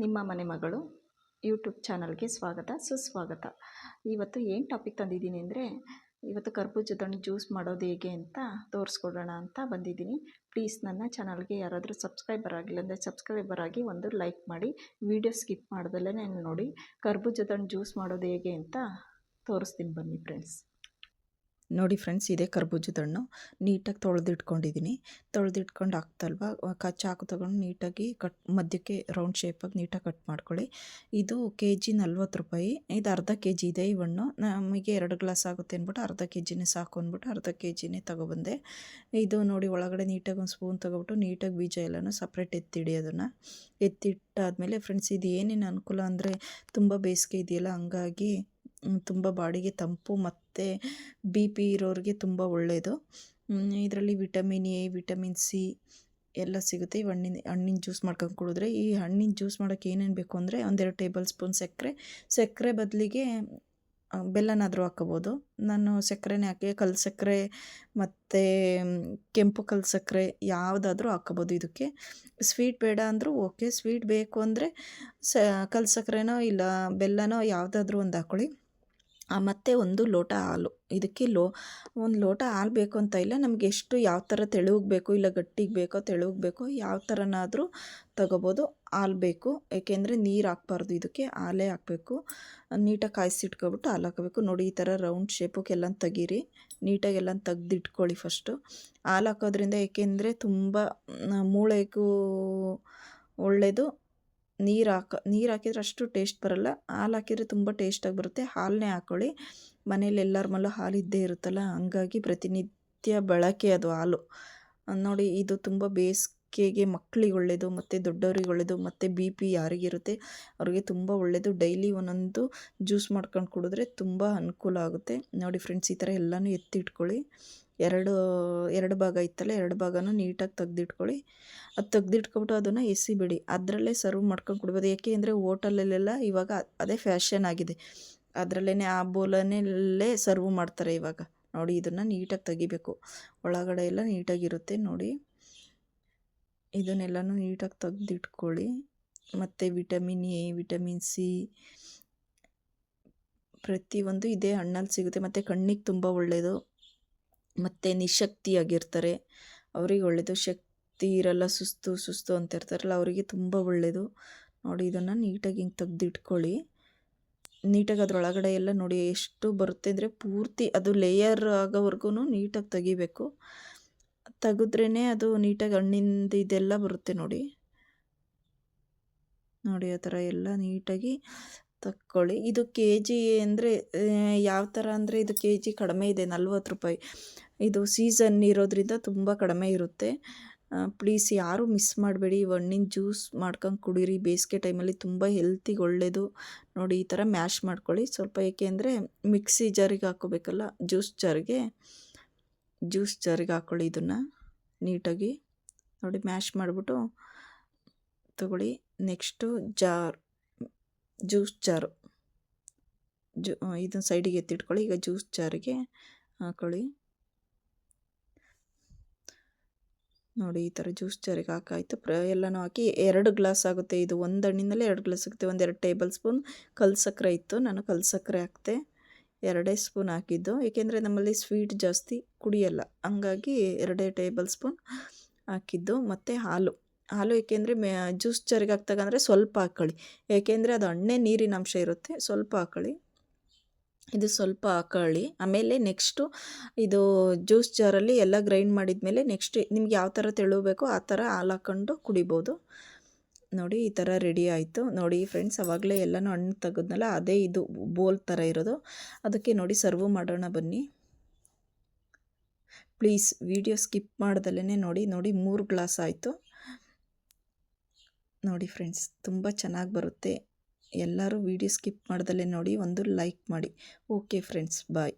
ನಿಮ್ಮ ಮನೆ ಮಗಳು ಯೂಟ್ಯೂಬ್ ಚಾನಲ್ಗೆ ಸ್ವಾಗತ, ಸುಸ್ವಾಗತ. ಇವತ್ತು ಏನು ಟಾಪಿಕ್ ತಂದಿದ್ದೀನಿ ಅಂದರೆ, ಇವತ್ತು ಕರ್ಬೂಜದ ಹಣ್ಣು ಜ್ಯೂಸ್ ಮಾಡೋದು ಹೇಗೆ ಅಂತ ತೋರಿಸ್ಕೊಡೋಣ ಅಂತ ಬಂದಿದ್ದೀನಿ. ಪ್ಲೀಸ್ ನನ್ನ ಚಾನಲ್ಗೆ ಯಾರಾದರೂ ಸಬ್ಸ್ಕ್ರೈಬರ್ ಆಗಿಲ್ಲ ಅಂದರೆ ಸಬ್ಸ್ಕ್ರೈಬರ್ ಆಗಿ ಒಂದು ಲೈಕ್ ಮಾಡಿ, ವಿಡಿಯೋ ಸ್ಕಿಪ್ ಮಾಡ್ದಲೇ ನೋಡಿ ಕರ್ಬೂಜದ ಹಣ್ಣು ಜ್ಯೂಸ್ ಮಾಡೋದು ಹೇಗೆ ಅಂತ ತೋರಿಸ್ತೀನಿ ಬನ್ನಿ ಫ್ರೆಂಡ್ಸ್. ನೋಡಿ ಫ್ರೆಂಡ್ಸ್ ಇದೇ ಕರ್ಬೂಜದ ಹಣ್ಣು. ನೀಟಾಗಿ ತೊಳೆದಿಟ್ಕೊಂಡಿದ್ದೀನಿ ತೊಳೆದಿಟ್ಕೊಂಡು ಹಾಕ್ತಲ್ವ? ಕಚ್ಚಾ ಚಾಕು ತೊಗೊಂಡು ನೀಟಾಗಿ ಕಟ್, ಮಧ್ಯಕ್ಕೆ ರೌಂಡ್ ಶೇಪಾಗಿ ನೀಟಾಗಿ ಕಟ್ ಮಾಡ್ಕೊಳ್ಳಿ. ಇದು ಕೆ ಜಿ ನಲ್ವತ್ತು ರೂಪಾಯಿ. ಇದು ಅರ್ಧ ಕೆ ಜಿ ಇದೆ ಈ ಹಣ್ಣು. ನಮಗೆ ಎರಡು ಗ್ಲಾಸ್ ಆಗುತ್ತೆ ಅಂದ್ಬಿಟ್ಟು ಅರ್ಧ ಕೆ ಜಿನೇ ಸಾಕು ಅಂದ್ಬಿಟ್ಟು ಅರ್ಧ ಕೆ ಜಿನೇ ತೊಗೊಬಂದೆ. ಇದು ನೋಡಿ ಒಳಗಡೆ ನೀಟಾಗಿ ಒಂದು ಸ್ಪೂನ್ ತೊಗೊಬಿಟ್ಟು ನೀಟಾಗಿ ಬೀಜ ಎಲ್ಲನೂ ಸಪ್ರೇಟ್ ಎತ್ತಿಡಿ ಅದನ್ನು. ಎತ್ತಿಟ್ಟಾದಮೇಲೆ ಫ್ರೆಂಡ್ಸ್ ಇದು ಏನೇನು ಅನುಕೂಲ ಅಂದರೆ ತುಂಬ ಬೇಸಿಗೆ ಇದೆಯಲ್ಲ, ಹಂಗಾಗಿ ತುಂಬ ಬಾಡಿಗೆ ತಂಪು ಮತ್ತು ಬಿ ಪಿ ಇರೋರಿಗೆ ತುಂಬ ಒಳ್ಳೆಯದು ಇದರಲ್ಲಿ ವಿಟಮಿನ್ ಎ ವಿಟಮಿನ್ ಸಿ ಎಲ್ಲ ಸಿಗುತ್ತೆ. ಈ ಹಣ್ಣಿನ ಹಣ್ಣಿನ ಜ್ಯೂಸ್ ಮಾಡ್ಕೊಂಡು ಕುಡಿದ್ರೆ ಈ ಹಣ್ಣಿನ ಜ್ಯೂಸ್ ಮಾಡೋಕ್ಕೆ ಏನೇನು ಬೇಕು ಅಂದರೆ ಒಂದೆರಡು ಟೇಬಲ್ ಸ್ಪೂನ್ ಸಕ್ಕರೆ. ಸಕ್ಕರೆ ಬದಲಿಗೆ ಬೆಲ್ಲನಾದರೂ ಹಾಕೋಬೋದು. ನಾನು ಸಕ್ಕರೆನೇ ಹಾಕಿ, ಕಲ್ಲು ಸಕ್ಕರೆ ಮತ್ತು ಕೆಂಪು ಕಲ್ಲು ಸಕ್ಕರೆ ಯಾವುದಾದ್ರೂ ಹಾಕೋಬೋದು ಇದಕ್ಕೆ. ಸ್ವೀಟ್ ಬೇಡ ಅಂದರೂ ಓಕೆ. ಸ್ವೀಟ್ ಬೇಕು ಅಂದರೆ ಸ, ಕಲ್ಲು ಸಕ್ಕರೆನೋ ಇಲ್ಲ ಬೆಲ್ಲನೋ ಯಾವುದಾದ್ರೂ ಒಂದು ಹಾಕ್ಕೊಳ್ಳಿ ಮತ್ತು ಒಂದು ಲೋಟ ಹಾಲು. ಇದಕ್ಕೆ ಲೋ, ಒಂದು ಲೋಟ ಹಾಲು ಬೇಕು ಅಂತ ಇಲ್ಲ, ನಮಗೆ ಎಷ್ಟು ಯಾವ ಥರ ತೆಳುಗೆ ಬೇಕು ಇಲ್ಲ ಗಟ್ಟಿಗೆ ಬೇಕೋ ತೆಳುಗೆ ಬೇಕೋ, ಯಾವ ಥರನಾದರೂ ತಗೋಬೋದು. ಹಾಲು ಬೇಕು, ಏಕೆಂದರೆ ನೀರು ಹಾಕ್ಬಾರ್ದು ಇದಕ್ಕೆ, ಹಾಲೇ ಹಾಕಬೇಕು. ನೀಟಾಗಿ ಕಾಯಿಸಿಟ್ಕೊಬಿಟ್ಟು ಹಾಲು ಹಾಕಬೇಕು. ನೋಡಿ ಈ ಥರ ರೌಂಡ್ ಶೇಪಕ್ಕೆಲ್ಲ ತೆಗೀರಿ ನೀಟಾಗಿ ಎಲ್ಲ ತೆಗ್ದಿಟ್ಕೊಳ್ಳಿ ಫಸ್ಟು. ಹಾಲು ಹಾಕೋದ್ರಿಂದ ಏಕೆಂದರೆ ತುಂಬ ಮೂಳೆಗೂ ಒಳ್ಳೆಯದು ನೀರು ಹಾಕ, ನೀರು ಹಾಕಿದ್ರೆ ಅಷ್ಟು ಟೇಸ್ಟ್ ಬರಲ್ಲ. ಹಾಲು ಹಾಕಿದರೆ ತುಂಬ ಟೇಸ್ಟಾಗಿ ಬರುತ್ತೆ. ಹಾಲನ್ನೇ ಹಾಕ್ಕೊಳ್ಳಿ ಮನೇಲಿ ಎಲ್ಲರ ಮಲ್ಲೂ ಹಾಲು ಇದ್ದೇ ಇರುತ್ತಲ್ಲ, ಹಂಗಾಗಿ ಪ್ರತಿನಿತ್ಯ ಬಳಕೆ ಅದು ಹಾಲು. ನೋಡಿ, ಇದು ತುಂಬ ಬೇಸಿಗೆಗೆ ಮಕ್ಕಳಿಗೆ ಒಳ್ಳೆಯದು ಮತ್ತು ದೊಡ್ಡವ್ರಿಗೆ ಒಳ್ಳೆಯದು ಮತ್ತು ಬಿ ಪಿ ಯಾರಿಗಿರುತ್ತೆ ಅವ್ರಿಗೆ ತುಂಬ ಒಳ್ಳೆಯದು ಡೈಲಿ ಒಂದೊಂದು ಜ್ಯೂಸ್ ಮಾಡ್ಕೊಂಡು ಕುಡಿದ್ರೆ ತುಂಬ ಅನುಕೂಲ ಆಗುತ್ತೆ. ನೋಡಿ, ಫ್ರೆಂಡ್ಸ್, ಈ ಥರ ಎಲ್ಲನೂ ಎತ್ತಿಟ್ಕೊಳ್ಳಿ ಎರಡು ಎರಡು ಭಾಗ ಇತ್ತಲ್ಲ, ಎರಡು ಭಾಗನೂ ನೀಟಾಗಿ ತೆಗ್ದಿಟ್ಕೊಳ್ಳಿ. ಅದು ತೆಗ್ದಿಟ್ಕೊಬಿಟ್ಟು ಅದನ್ನು ಎಸಿಬೇಡಿ. ಅದರಲ್ಲೇ ಸರ್ವ್ ಮಾಡ್ಕೊಂಡು ಕೊಡ್ಬೋದು. ಯಾಕೆ ಅಂದರೆ ಹೋಟೆಲಲ್ಲೆಲ್ಲ ಇವಾಗ ಅದೇ ಫ್ಯಾಷನ್ ಆಗಿದೆ. ಅದರಲ್ಲೇ ಆ ಬೋಲನಲ್ಲೇ ಸರ್ವ್ ಮಾಡ್ತಾರೆ ಇವಾಗ. ನೋಡಿ, ಇದನ್ನು ನೀಟಾಗಿ ತೆಗಿಬೇಕು. ಒಳಗಡೆ ಎಲ್ಲ ನೀಟಾಗಿರುತ್ತೆ ನೋಡಿ. ಇದನ್ನೆಲ್ಲನೂ ನೀಟಾಗಿ ತೆಗ್ದಿಟ್ಕೊಳ್ಳಿ. ಮತ್ತು ವಿಟಮಿನ್ ಎ, ವಿಟಮಿನ್ ಸಿ. ಪ್ರತಿಯೊಂದು ಇದೇ ಹಣ್ಣಲ್ಲಿ ಸಿಗುತ್ತೆ. ಮತ್ತು ಕಣ್ಣಿಗೆ ತುಂಬ ಒಳ್ಳೆಯದು ಮತ್ತು ನಿಶಕ್ತಿಯಾಗಿರ್ತಾರೆ. ಅವ್ರಿಗೆ ಒಳ್ಳೆಯದು ಶಕ್ತಿ ಇರಲ್ಲ, ಸುಸ್ತು ಸುಸ್ತು ಅಂತ ಇರ್ತಾರಲ್ಲ, ಅವರಿಗೆ ತುಂಬ ಒಳ್ಳೆಯದು ನೋಡಿ, ಇದನ್ನು ನೀಟಾಗಿ ಹಿಂಗೆ ತೆಗ್ದಿಟ್ಕೊಳ್ಳಿ. ನೀಟಾಗಿ ಅದರೊಳಗಡೆ ಎಲ್ಲ ನೋಡಿ, ಎಷ್ಟು ಬರುತ್ತೆ ಅಂದರೆ ಪೂರ್ತಿ ಅದು ಲೇಯರ್ ಆಗೋವರೆಗೂ ನೀಟಾಗಿ ತೆಗಿಬೇಕು. ತೆಗೆದ್ರೇ ಅದು ನೀಟಾಗಿ ಹಣ್ಣಿಂದ ಇದೆಲ್ಲ ಬರುತ್ತೆ ನೋಡಿ. ನೋಡಿ, ಆ ಥರ ಎಲ್ಲ ನೀಟಾಗಿ ತಕ್ಕೊಳ್ಳಿ. ಇದು ಕೆ ಜಿ ಅಂದರೆ ಯಾವ ಥರ ಅಂದರೆ ಇದು ಕೆ ಜಿ ಕಡಿಮೆ ಇದೆ, ನಲ್ವತ್ತು ರೂಪಾಯಿ. ಇದು ಸೀಸನ್ ಇರೋದ್ರಿಂದ ತುಂಬ ಕಡಿಮೆ ಇರುತ್ತೆ. ಪ್ಲೀಸ್ ಯಾರೂ ಮಿಸ್ ಮಾಡಬೇಡಿ. ಹಣ್ಣಿನ ಜ್ಯೂಸ್ ಮಾಡ್ಕೊಂಡು ಕುಡೀರಿ. ಬೇಸಿಗೆ ಟೈಮಲ್ಲಿ ತುಂಬ ಹೆಲ್ತಿಗೆ ಒಳ್ಳೆಯದು ನೋಡಿ, ಈ ಥರ ಮ್ಯಾಶ್ ಮಾಡ್ಕೊಳ್ಳಿ. ಸ್ವಲ್ಪ ಏಕೆ ಅಂದರೆ ಮಿಕ್ಸಿ ಜಾರಿಗೆ ಹಾಕೋಬೇಕಲ್ಲ ಜ್ಯೂಸ್ ಜಾರಿಗೆ. ಜ್ಯೂಸ್ ಜಾರಿಗೆ ಹಾಕ್ಕೊಳ್ಳಿ ಇದನ್ನು ನೀಟಾಗಿ. ನೋಡಿ, ಮ್ಯಾಶ್ ಮಾಡಿಬಿಟ್ಟು ತಗೊಳ್ಳಿ. Next jar. Juice jar. Zoo ಇದನ್ನು ಸೈಡಿಗೆ ಎತ್ತಿಟ್ಕೊಳ್ಳಿ. ಈಗ ಜ್ಯೂಸ್ ಜಾರಿಗೆ ಹಾಕೊಳ್ಳಿ. ನೋಡಿ, ಈ ಥರ ಜ್ಯೂಸ್ ಜಾರಿಗೆ ಹಾಕಾಯಿತು. ಪ್ರ, ಎಲ್ಲನೂ ಹಾಕಿ ಎರಡು ಗ್ಲಾಸ್ ಆಗುತ್ತೆ. ಇದು ಒಂದು ಹಣ್ಣಿನಲ್ಲೇ ಎರಡು ಗ್ಲಾಸ್ ಆಗುತ್ತೆ. ಒಂದೆರಡು ಟೇಬಲ್ ಸ್ಪೂನ್ ಕಲ್ ಸಕ್ಕರೆ ಇತ್ತು. ನಾನು ಕಲ್ ಸಕ್ಕರೆ ಹಾಕ್ತೆ. ಎರಡೇ ಸ್ಪೂನ್ ಹಾಕಿದ್ದು. ಏಕೆಂದರೆ ನಮ್ಮಲ್ಲಿ ಸ್ವೀಟ್ ಜಾಸ್ತಿ ಕುಡಿಯಲ್ಲ. ಹಂಗಾಗಿ ಎರಡೇ ಟೇಬಲ್ ಸ್ಪೂನ್ ಹಾಕಿದ್ದು. ಮತ್ತು ಹಾಲು. ಹಾಲು ಏಕೆಂದರೆ ಮೇ, ಜ್ಯೂಸ್ ಜಾರಿಗೆ ಹಾಕ್ತಾಗಂದರೆ ಸ್ವಲ್ಪ ಹಾಕ್ಕೊಳ್ಳಿ ಏಕೆಂದರೆ ಅದು ಹಣ್ಣೆ ನೀರಿನ ಅಂಶ ಇರುತ್ತೆ, ಸ್ವಲ್ಪ ಹಾಕ್ಕೊಳ್ಳಿ ಇದು ಸ್ವಲ್ಪ ಹಾಕೊಳ್ಳಿ. ಆಮೇಲೆ ನೆಕ್ಸ್ಟು ಇದು ಜ್ಯೂಸ್ ಜಾರಲ್ಲಿ ಎಲ್ಲ ಗ್ರೈಂಡ್ ಮಾಡಿದ ಮೇಲೆ ನೆಕ್ಸ್ಟ್ ನಿಮ್ಗೆ ಯಾವ ಥರ ತೆಳುಬೇಕು ಆ ಥರ ಹಾಲು ಹಾಕ್ಕೊಂಡು ಕುಡಿಬೋದು. ನೋಡಿ, ಈ ಥರ ರೆಡಿ ಆಯಿತು. ನೋಡಿ ಫ್ರೆಂಡ್ಸ್ ಅವಾಗಲೇ ಎಲ್ಲನೂ ಹಣ್ಣು ತೆಗೆದ್ನಲ್ಲ, ಅದೇ ಇದು ಬೋಲ್ ಥರ ಇರೋದು. ಅದಕ್ಕೆ ನೋಡಿ ಸರ್ವ್ ಮಾಡೋಣ ಬನ್ನಿ. ಪ್ಲೀಸ್, ವಿಡಿಯೋ ಸ್ಕಿಪ್ ಮಾಡ್ದಲೇ ನೋಡಿ ನೋಡಿ ಮೂರು ಗ್ಲಾಸ್ ಆಯಿತು. ನೋಡಿ ಫ್ರೆಂಡ್ಸ್, ತುಂಬ ಚೆನ್ನಾಗಿ ಬರುತ್ತೆ. ಎಲ್ಲರೂ ವೀಡಿಯೋ ಸ್ಕಿಪ್ ಮಾಡ್ದಲೇ ನೋಡಿ, ಒಂದು ಲೈಕ್ ಮಾಡಿ. Okay friends, bye.